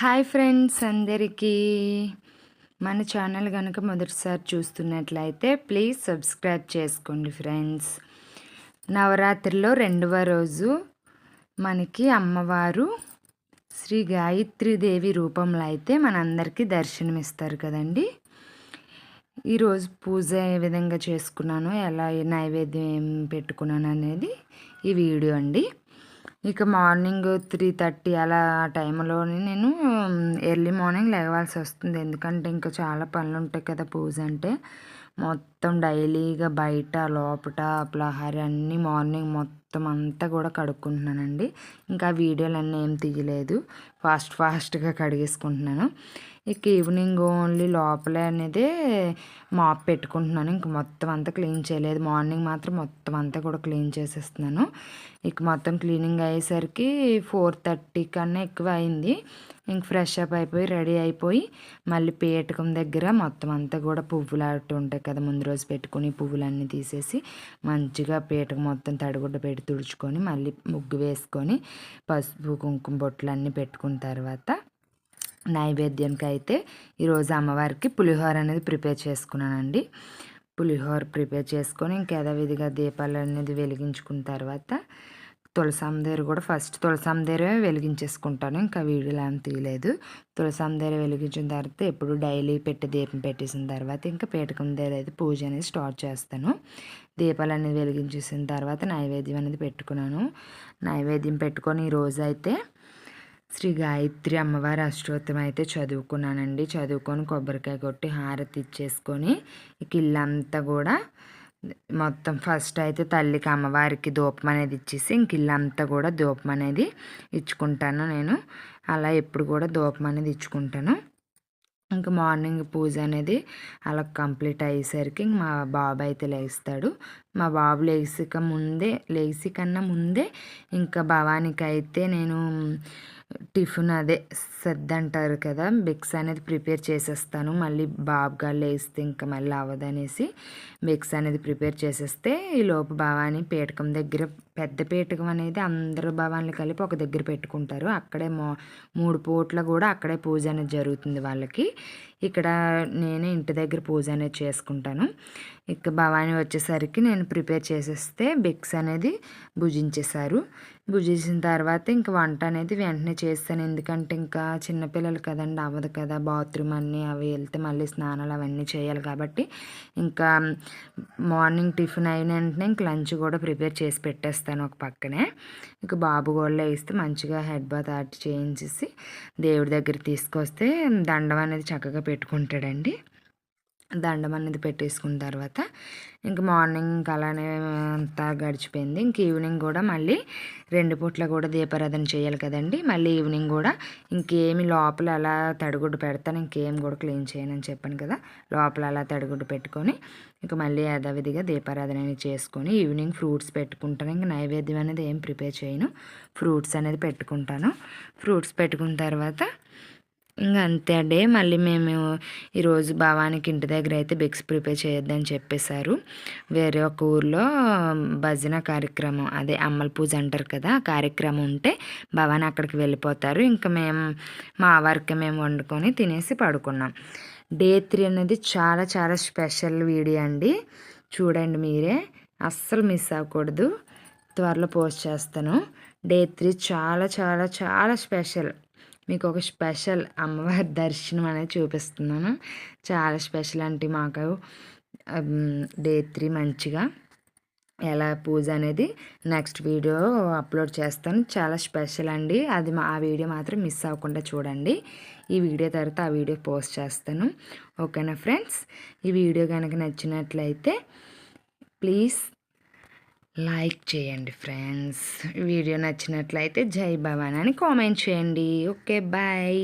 Hi friends అందరికీ. మన channel కనుక మొదటిసారి చూస్తున్నట్లయితే ప్లీజ్ సబ్స్క్రైబ్ చేసుకోండి ఫ్రెండ్స్. నవరాత్రిలో రెండవ రోజు మనకి అమ్మవారు శ్రీ గాయత్రీదేవి రూపంలో అయితే మనందరికీ దర్శనమిస్తారు కదండి. ఈరోజు పూజ ఏ విధంగా చేసుకున్నాను ఎలా నైవేద్యం ఏం పెట్టుకున్నాను అనేది ఈ వీడియో అండి. ఇక మార్నింగ్ త్రీ థర్టీ అలా ఆ టైంలోనే నేను ఎర్లీ మార్నింగ్ లేవాల్సి వస్తుంది. ఎందుకంటే ఇంకా చాలా పనులు ఉంటాయి కదా పూజ అంటే. మొత్తం డైలీగా బయట లోపట ప్రహరీ అన్నీ మార్నింగ్ మొత్తం అంతా కూడా కడుక్కుంటున్నానండి. ఇంకా వీడియోలు అన్నీ ఏం తీయలేదు. ఫాస్ట్ ఫాస్ట్గా కడిగేసుకుంటున్నాను. ఇక ఈవినింగ్ ఓన్లీ లోపలే అనేది మాప్ పెట్టుకుంటున్నాను. ఇంక మొత్తం అంతా క్లీన్ చేయలేదు. మార్నింగ్ మాత్రం మొత్తం అంతా కూడా క్లీన్ చేసేస్తున్నాను. ఇక మొత్తం క్లీనింగ్ అయ్యేసరికి ఫోర్ థర్టీ కన్నా ఎక్కువ అయింది. ఇంక ఫ్రెష్ అప్ అయిపోయి రెడీ అయిపోయి మళ్ళీ పీటకం దగ్గర మొత్తం అంతా కూడా పువ్వులు అటు ఉంటాయి కదా ముందు రోజు పెట్టుకుని పువ్వులన్నీ తీసేసి మంచిగా పీటకం మొత్తం తడిగుడ్డ పెట్టి తుడుచుకొని మళ్ళీ ముగ్గు వేసుకొని పసుపు కుంకుమ బొట్లు అన్నీ పెట్టుకున్న తర్వాత నైవేద్యానికి అయితే ఈరోజు అమ్మవారికి పులిహోర అనేది ప్రిపేర్ చేసుకున్నానండి. పులిహోర ప్రిపేర్ చేసుకొని ఇంకా విధిగా దీపాలు అనేది వెలిగించుకున్న తర్వాత తులసాం కూడా ఫస్ట్ తులసాందేరే వెలిగించేసుకుంటాను. ఇంకా వీడియోలు ఏం తీయలేదు. తులసాం వెలిగించిన తర్వాత ఎప్పుడు డైలీ పెట్టి దీపం పెట్టేసిన తర్వాత ఇంకా పీటకం దగ్గర అయితే పూజ అనేది స్టార్ట్ చేస్తాను. దీపాలు అనేది వెలిగించేసిన తర్వాత నైవేద్యం అనేది పెట్టుకున్నాను. నైవేద్యం పెట్టుకొని ఈరోజు అయితే శ్రీ గాయత్రి అమ్మవారి అష్టోత్తరం అయితే చదువుకున్నానండి. చదువుకొని కొబ్బరికాయ కొట్టి హారతి ఇచ్చేసుకొని ఇక ఇల్లంతా కూడా మొత్తం ఫస్ట్ అయితే తల్లికి అమ్మవారికి దూపం అనేది ఇచ్చేసి ఇంక ఇల్లంతా కూడా దూపం అనేది ఇచ్చుకుంటాను నేను. అలా ఎప్పుడు కూడా దూపం అనేది ఇచ్చుకుంటాను. ఇంకా మార్నింగ్ పూజ అనేది అలా కంప్లీట్ అయ్యేసరికి మా బాబు అయితే లేస్తాడు. మా బాబు లేచిక ముందే లేచి కన్నా ముందే ఇంకా భవానికి అయితే నేను టిఫిన్ అదే సద్ద అంటారు కదా. బిక్స్ అనేది ప్రిపేర్ చేసేస్తాను. మళ్ళీ బాబుగా లేస్తే ఇంకా మళ్ళీ అవ్వదనేసి బిక్స్ అనేది ప్రిపేర్ చేసేస్తే ఈ లోపు భావాన్ని పీటకం దగ్గర పెద్ద పీటకం అనేది అందరు భావాన్ని కలిపి ఒక దగ్గర పెట్టుకుంటారు. అక్కడే మో మూడు పూట్ల కూడా అక్కడే పూజ అనేది జరుగుతుంది వాళ్ళకి. ఇక్కడ నేను ఇంటి దగ్గర పూజ అనేది చేసుకుంటాను. ఇక భవానీ వచ్చేసరికి నేను ప్రిపేర్ చేసేస్తే బిక్స్ అనేది భుజించేశారు. భుజించిన తర్వాత ఇంక వంట అనేది వెంటనే చేస్తాను. ఎందుకంటే ఇంకా చిన్నపిల్లలు కదండి అవ్వదు కదా బాత్రూమ్ అన్నీ అవి వెళ్తే మళ్ళీ స్నానాలు అవన్నీ చేయాలి కాబట్టి ఇంకా మార్నింగ్ టిఫిన్ అయిన వెంటనే ఇంక లంచ్ కూడా ప్రిపేర్ చేసి పెట్టేస్తాను ఒక పక్కనే. ఇంక బాబు కూడా వేస్తే మంచిగా హెడ్ బాత్ ఆర్ట్ చేయించేసి దేవుడి దగ్గర తీసుకొస్తే దండం అనేది చక్కగా పెట్టుకుంటాడండి. దండం అనేది పెట్టేసుకున్న తర్వాత ఇంక మార్నింగ్ ఇంకా అలానే అంతా గడిచిపోయింది. ఇంక ఈవినింగ్ కూడా మళ్ళీ రెండు పూట్ల కూడా దీపారాధన చేయాలి కదండి. మళ్ళీ ఈవినింగ్ కూడా ఇంకేమి లోపల అలా తడిగుడ్డు పెడతాను ఇంకేం కూడా క్లీన్ చేయనని చెప్పాను కదా. లోపల అలా తడిగుడ్డు పెట్టుకొని ఇంక మళ్ళీ యథావిధిగా దీపారాధన అనేది చేసుకొని ఈవినింగ్ ఫ్రూట్స్ పెట్టుకుంటాను. ఇంక నైవేద్యం అనేది ఏం ప్రిపేర్ చేయను. ఫ్రూట్స్ అనేది పెట్టుకుంటాను. ఫ్రూట్స్ పెట్టుకున్న తర్వాత ఇంకా అంతే అండి. మళ్ళీ మేము ఈరోజు భవానికి ఇంటి దగ్గర అయితే బిక్స్ ప్రిపేర్ చేయొద్దని చెప్పేశారు. వేరే ఒక ఊర్లో భజన కార్యక్రమం అదే అమ్మల పూజ అంటారు కదా కార్యక్రమం ఉంటే భవాని అక్కడికి వెళ్ళిపోతారు. ఇంకా మేము మా వారికి మేము వండుకొని తినేసి పడుకున్నాం. డే త్రీ అనేది చాలా చాలా స్పెషల్ వీడియో అండి. చూడండి మీరే. అస్సలు మిస్ అవ్వకూడదు. త్వరలో పోస్ట్ చేస్తాను. డే త్రీ చాలా చాలా చాలా స్పెషల్. మీకు ఒక స్పెషల్ అమ్మవారి దర్శనం అనేది చూపిస్తున్నాను. చాలా స్పెషల్ అంటే మాకు డే త్రీ మంచిగా ఎలా పూజ అనేది నెక్స్ట్ వీడియో అప్లోడ్ చేస్తాను. చాలా స్పెషల్ అండి. అది ఆ వీడియో మాత్రం మిస్ అవ్వకుండా చూడండి. ఈ వీడియో తర్వాత ఆ వీడియో పోస్ట్ చేస్తాను. ఓకేనా ఫ్రెండ్స్? ఈ వీడియో కనుక నచ్చినట్లయితే ప్లీజ్ లైక్ చేయండి ఫ్రెండ్స్. వీడియో నచ్చినట్లయితే జై భవాన్ అని కామెంట్ చేయండి. Okay bye.